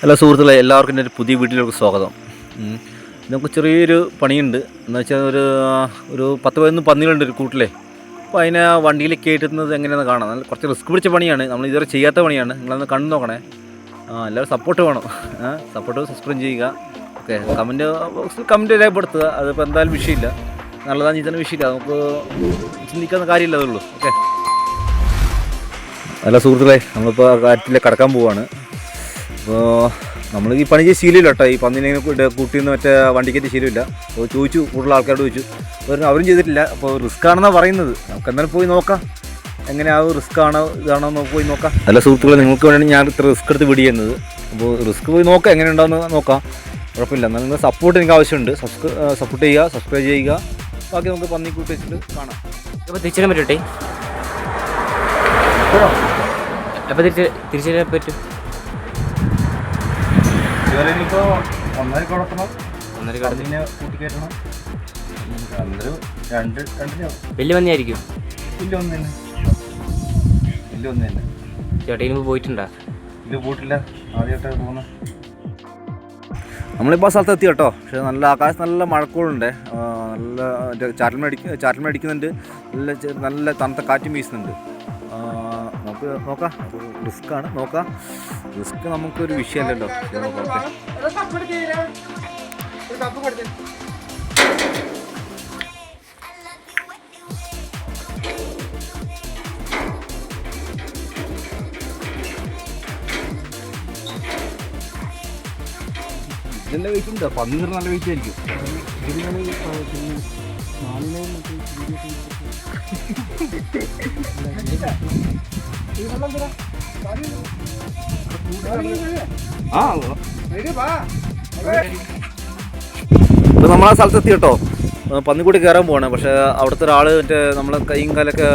Hello സുഹൃത്തുക്കളെ എല്ലാവർക്കും എന്റെ ഒരു പുതിയ വീട്ടിലേക്ക് സ്വാഗതം. നമുക്ക് ചെറിയൊരു പണിയുണ്ട്. എന്ന് വെച്ചാൽ ഒരു ഒരു പത്ത് പതിനൊന്ന് പന്നികളുണ്ട് ഒരു കൂട്ടിലെ. അപ്പോൾ അതിനെ വണ്ടിയിൽ കയറ്റുന്നത് എങ്ങനെയാണെന്ന് കാണാം. നല്ല കുറച്ച് റിസ്ക് പിടിച്ച പണിയാണ്. നമ്മൾ ഇതുവരെ ചെയ്യാത്ത പണിയാണ്. നിങ്ങളൊന്ന് കണ്ടു നോക്കണേ. എല്ലാവരും സപ്പോർട്ട് വേണം. സപ്പോർട്ട് സബ്സ്ക്രൈബ് ചെയ്യുക. ഓക്കെ കമന്റ് ബോക്സിൽ കമന്റ് രേഖപ്പെടുത്തുക. അതിപ്പോൾ എന്തായാലും വിഷയമില്ല. നല്ലതാണ് ചീത്തന വിഷയമില്ല. നമുക്ക് ചിന്തിക്കുന്ന കാര്യമില്ല അതുള്ളൂ ഓക്കെ. അല്ല സുഹൃത്തുക്കളെ നമ്മളിപ്പോൾ കാര്യത്തിൽ കടക്കാൻ പോവാണ്. അപ്പോൾ നമ്മൾ ഈ പണി ചെയ്ത് ശീലമില്ല കേട്ടോ. ഈ പന്നിനെ കൂട്ടിന്ന് മറ്റേ വണ്ടിക്കറ്റ് ശീലമില്ല. അപ്പോൾ ചോദിച്ചു കൂടുതൽ ആൾക്കാരോട് ചോദിച്ചു. അവർ അവരും ചെയ്തിട്ടില്ല. അപ്പോൾ റിസ്ക് ആണെന്നാണ് പറയുന്നത്. നമുക്ക് എന്തായാലും പോയി നോക്കാം. എങ്ങനെയാവും റിസ്ക് ആണോ ഇതാണോ നോക്കി പോയി നോക്കാം. നല്ല സുഹൃത്തുക്കളെ നിങ്ങൾക്ക് വേണ്ടിയാണ് ഞാൻ ഇത്ര റിസ്ക് എടുത്ത് പിടി ചെയ്യുന്നത്. അപ്പോൾ റിസ്ക് പോയി നോക്കാം എങ്ങനെ ഉണ്ടാവുമെന്ന് നോക്കാം. കുഴപ്പമില്ല. എന്നാൽ നിങ്ങൾ സപ്പോർട്ട് എനിക്ക് ആവശ്യമുണ്ട്. സപ്പോർട്ട് ചെയ്യുക സബ്സ്ക്രൈബ് ചെയ്യുക. ബാക്കി നമുക്ക് പന്നി കൂട്ടി വെച്ചിട്ട് കാണാം. അപ്പോൾ തിരിച്ചിടാൻ പറ്റട്ടെ അപ്പോൾ തിരിച്ച് തിരിച്ചിടാൻ പറ്റും? ഇതുവരെ ഇനിയിപ്പോൾ ഒന്നര കൊടുക്കണം. ഒന്നര കടന്ന് പന്നിനെ കൂട്ടിക്കയറ്റണം. അന്നൊരു രണ്ട് രണ്ടിനോ വലിയ മഞ്ഞായിരിക്കും ഇല്ല ഒന്ന് തന്നെ ഇല്ല ഒന്ന് തന്നെ ചേട്ടയിൽ മുമ്പ് പോയിട്ടുണ്ടാ? ഇല്ല പോയിട്ടില്ല. ആദ്യമായിട്ടാണ് പോകുന്നത് നമ്മളിപ്പോൾ സ്ഥലത്ത് എത്തി കേട്ടോ പക്ഷേ നല്ല ആകാശം നല്ല മഴക്കോളുണ്ട്. നല്ല ചാറ്റൽ മേടിക്ക ചാറ്റൽ മേടിക്കുന്നുണ്ട് നല്ല നല്ല തണുത്ത കാറ്റും വീശുന്നുണ്ട്. നമുക്ക് നോക്കാം. റിസ്ക് ആണ്. നോക്കാം. റിസ്ക് നമുക്കൊരു വിഷയമല്ലല്ലോ ഇതിന്റെ വെയിറ്റ് ഉണ്ട്? പന്നി നല്ല വെയിറ്റ് ആയിരിക്കും. ആ ഇപ്പോൾ നമ്മളാ സ്ഥലത്തെത്തി കേട്ടോ. പന്നിക്കൂടി കയറാൻ പോവാണ്. പക്ഷേ അവിടുത്തെ ഒരാൾ മറ്റേ നമ്മളെ കൈയും കാലൊക്കെ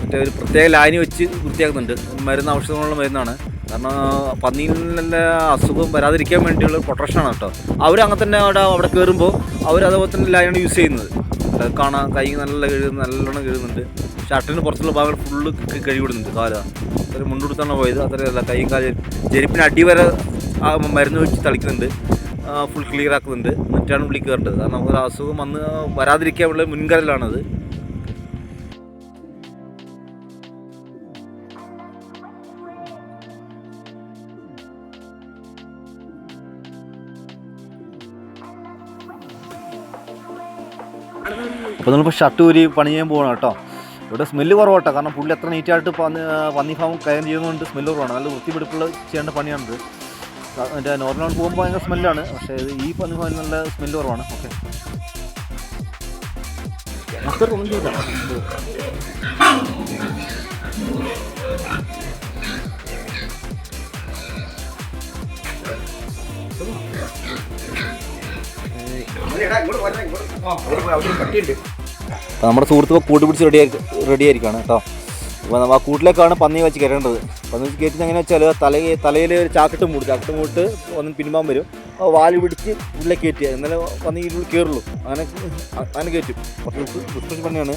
മറ്റേ ഒരു പ്രത്യേക ലൈനി വെച്ച് വൃത്തിയാക്കുന്നുണ്ട്. മരുന്ന് ഔഷധങ്ങളുള്ള മരുന്നാണ്. കാരണം പന്നിയിലുള്ള അസുഖം വരാതിരിക്കാൻ വേണ്ടിയുള്ള പ്രൊട്ടക്ഷനാണ് കേട്ടോ. അവർ അങ്ങനെ തന്നെ അവിടെ അവിടെ കയറുമ്പോൾ അവർ അതുപോലെ തന്നെ ലൈനാണ് യൂസ് ചെയ്യുന്നത്. കാണാൻ കൈ നല്ല കഴുകുന്ന നല്ലോണം കഴുകുന്നുണ്ട്. ഷർട്ടിന് പുറത്തുള്ള ഭാഗങ്ങൾ ഫുള്ള് കഴുകിവിടുന്നുണ്ട് കാല. അത്ര മുണ്ടെടുത്താണ് പോയത്. അത്രയല്ല കൈയും കാലും. ജെരിപ്പിന് അടി വരെ മരുന്ന് വെച്ച് തളിക്കുന്നുണ്ട്. ഫുൾ ക്ലിയർ ആക്കുന്നുണ്ട്. എന്നിട്ടാണ് വിളിക്കേണ്ടത് കാരണം ഒരു അസുഖം വന്ന് വരാതിരിക്കാനുള്ള മുൻകരുതലാണത്. അപ്പോൾ നമ്മളിപ്പോൾ ഷർട്ട് ഊരി പണി ചെയ്യാൻ പോകണം കേട്ടോ. ഇവിടെ സ്മെല്ല് കുറവട്ടോ. കാരണം പുള്ളി എത്ര നീറ്റായിട്ട് പന്നി പന്നി ഫാം കയറി ചെയ്യുന്നതുകൊണ്ട് സ്മെല്ല് കുറവാണ്. നല്ല വൃത്തിപിടിപ്പുള്ള ചെയ്യേണ്ട പണിയാണിത്. എന്റെ നോർമൽ പോകുമ്പോൾ ഭയങ്കര സ്മെല്ലാണ് പക്ഷേ ഈ പന്നി ഫാമിൽ നല്ല സ്മെല്ല് കുറവാണ്. ഓക്കെ നമ്മുടെ സുഹൃത്ത് ഇപ്പോൾ കൂട്ടി പിടിച്ച് റെഡി റെഡി ആയിരിക്കാണ് കേട്ടോ. അപ്പോൾ ആ കൂട്ടിലേക്കാണ് പന്നി വെച്ച് കയറേണ്ടത്. പന്നി വെച്ച് കയറ്റുന്നത് എങ്ങനെ വെച്ചാൽ തലയിൽ തലയിൽ ഒരു ചാക്കിട്ട് മൂടും. ചാക്കിട്ട് മൂട്ട് ഒന്ന് പിൻപാൻ വരും. അപ്പോൾ വാൽ പിടിച്ച് ഉള്ളിൽ കയറ്റുക എന്നാലേ പന്നി ഉള്ളിൽ കയറുള്ളൂ. അങ്ങനെ അങ്ങനെ കയറ്റും. കുറച്ച് റിസ്ട്രിക്ഷൻ പണിയാണ്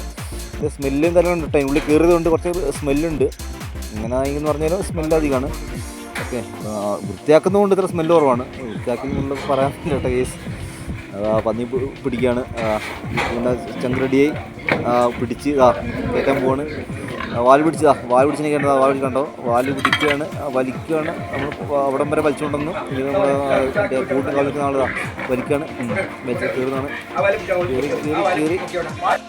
സ്മെല്ലും തന്നെ ഉണ്ട് കേട്ടോ. ഉള്ളിൽ കയറിയത് കൊണ്ട് കുറച്ച് സ്മെല്ലുണ്ട് ഇങ്ങനെ എന്ന് പറഞ്ഞാൽ സ്മെല്ല് അധികമാണ്. ഓക്കെ. വൃത്തിയാക്കുന്നതുകൊണ്ട് ഇത്ര സ്മെല്ല് കുറവാണ്. വൃത്തിയാക്കുന്നതുകൊണ്ട് പറയാൻ കേട്ടോ കേസ് പന്നി പിടിക്കുകയാണ് ചങ്ക് ആ, പിടിച്ച് ഇതാ കയറ്റാൻ പോവാണ്. വാൽ പിടിച്ചതാ വാൽ പിടിച്ചിനെ കണ്ടതാ വാൽ കണ്ടോ? വാൽ പിടിക്കുകയാണ് വലിക്കുകയാണ് നമ്മൾ അവിടം വരെ വലിച്ചുകൊണ്ടെന്ന് കൂട്ടും കളിക്കുന്ന ആളിതാ വലിക്കുകയാണ് കയറുന്നതാണ്. കയറി കയറി കയറി.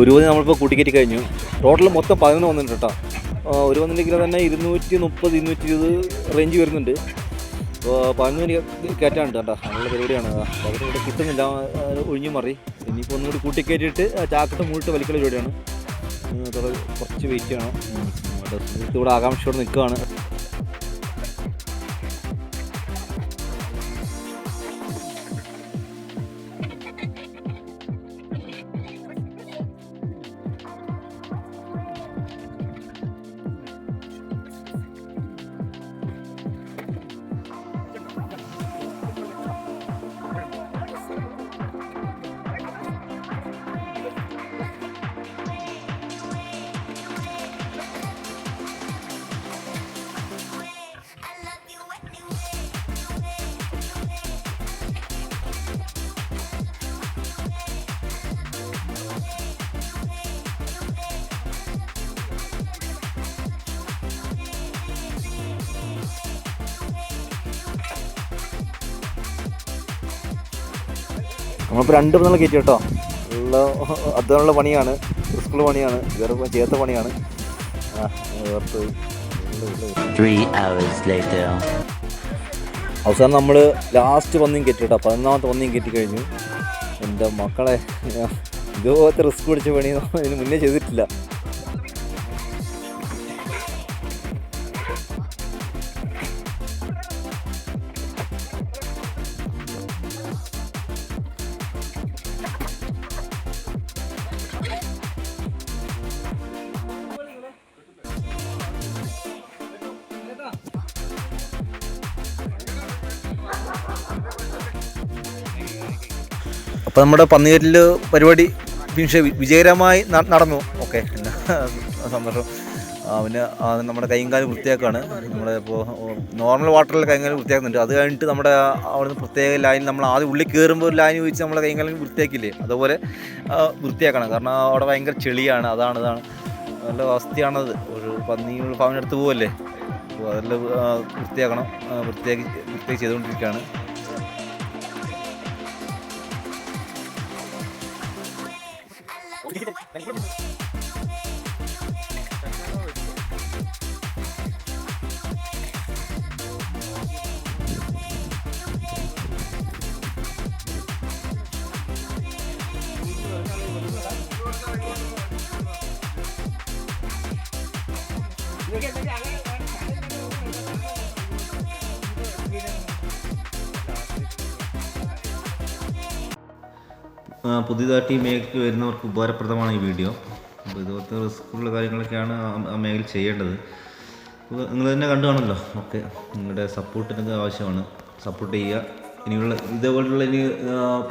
ഒരു മണി നമ്മളിപ്പോൾ കൂട്ടിക്കറ്റി കഴിഞ്ഞു. ടോട്ടൽ മൊത്തം പതിനൊന്ന് വന്നിട്ടുണ്ട് കേട്ടോ. ഒരു വന്നിട്ടെങ്കിൽ തന്നെ ഇരുന്നൂറ്റി മുപ്പത് ഇരുന്നൂറ്റി ഇരുപത് റേഞ്ച് വരുന്നുണ്ട്. അപ്പോൾ പതിനൊന്ന് മണി കയറ്റാനുണ്ട് കേട്ടോ. അങ്ങനെയുള്ള പരിപാടിയാണ്. അപ്പോൾ അതൊക്കെ ഇവിടെ കിട്ടുന്നില്ല. ഒഴിഞ്ഞു മാറി. ഇനിയിപ്പോൾ ഒന്നുകൂടി കൂട്ടിക്കയറ്റിയിട്ട് ചാക്കിട്ട് മുകളിട്ട് വലിക്കുന്ന പരിപാടിയാണ്. കുറച്ച് വെയിറ്റ് ചെയ്യണം. ഇവിടെ ആകാംക്ഷയോടെ നിൽക്കുകയാണ്. നമ്മളിപ്പോൾ രണ്ട് മൂന്നാൾ കയറ്റി കേട്ടോ. ഉള്ള അധ്വാനമുള്ള പണിയാണ്. സ്കൂൾ പണിയാണ്. വേറെ ചെയ്യാത്ത പണിയാണ്. അവസാനം നമ്മൾ ലാസ്റ്റ് പന്നിയും കയറ്റി കേട്ടോ. പതിനൊന്നാമത്തെ പന്നിയും കയറ്റി കഴിഞ്ഞു. എന്റെ മക്കളെ ഇതുപോലത്തെ റിസ്ക് പിടിച്ച പണി ഇതിന് മുന്നേ ചെയ്തിട്ടില്ല. അപ്പോൾ നമ്മുടെ പന്നിയേറ്റിൽ പരിപാടി പക്ഷേ വിജയകരമായി നടന്നു. ഓക്കെ. സന്തോഷം. പിന്നെ നമ്മുടെ കൈയും കാലും വൃത്തിയാക്കാണ്. നമ്മുടെ ഇപ്പോൾ നോർമൽ വാട്ടറിൽ കൈയും കാലും വൃത്തിയാക്കുന്നുണ്ട്. അത് കഴിഞ്ഞിട്ട് നമ്മുടെ അവിടുന്ന് പ്രത്യേക ലൈൻ നമ്മൾ ആദ്യം ഉള്ളിൽ കയറുമ്പോൾ ഒരു ലൈൻ വെച്ച് നമ്മുടെ കൈയും കാലും വൃത്തിയാക്കില്ലേ? അതുപോലെ വൃത്തിയാക്കണം. കാരണം അവിടെ ഭയങ്കര ചെളിയാണ്. അതാണ് ഇതാണ്. നല്ല അവസ്ഥയാണത്. ഒരു പന്നിയുള്ള പവനെടുത്ത് പോവല്ലേ? അപ്പോൾ അതെല്ലാം വൃത്തിയാക്കണം. വൃത്തിയാക്കി വൃത്തിയാക്കി ചെയ്തുകൊണ്ടിരിക്കുകയാണ്. ആ, പുതിയതായിട്ട് ഈ മേഖലയ്ക്ക് വരുന്നവർക്ക് ഉപകാരപ്രദമാണ് ഈ വീഡിയോ. അപ്പോൾ ഇതുപോലത്തെ റിസ്ക്കുള്ള കാര്യങ്ങളൊക്കെയാണ് ആ- മേഖല ചെയ്യേണ്ടത്. നിങ്ങൾ തന്നെ കണ്ടു കാണുമല്ലോ. ഓക്കെ. നിങ്ങളുടെ സപ്പോർട്ടിനൊക്കെ ആവശ്യമാണ്. സപ്പോർട്ട് ചെയ്യുക. ഇനിയുള്ള ഇതേപോലുള്ള ഇനി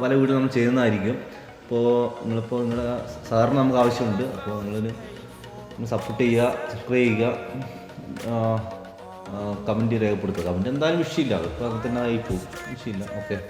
പല വീഡിയോ നമ്മൾ ചെയ്യുന്നതായിരിക്കും. അപ്പോൾ നിങ്ങളിപ്പോൾ നിങ്ങളുടെ സാറിന് നമുക്ക് ആവശ്യമുണ്ട്. അപ്പോൾ നിങ്ങളൊരു സപ്പോർട്ട് ചെയ്യുക സബ്സ്ക്രൈബ് ചെയ്യുക. കമന്റ് രേഖപ്പെടുത്തുക. കമന്റ് എന്തായാലും വിഷയമില്ല. അതിപ്പോൾ അങ്ങനെ തന്നെ ആയിപ്പോവും വിഷയമില്ല. ഓക്കെ.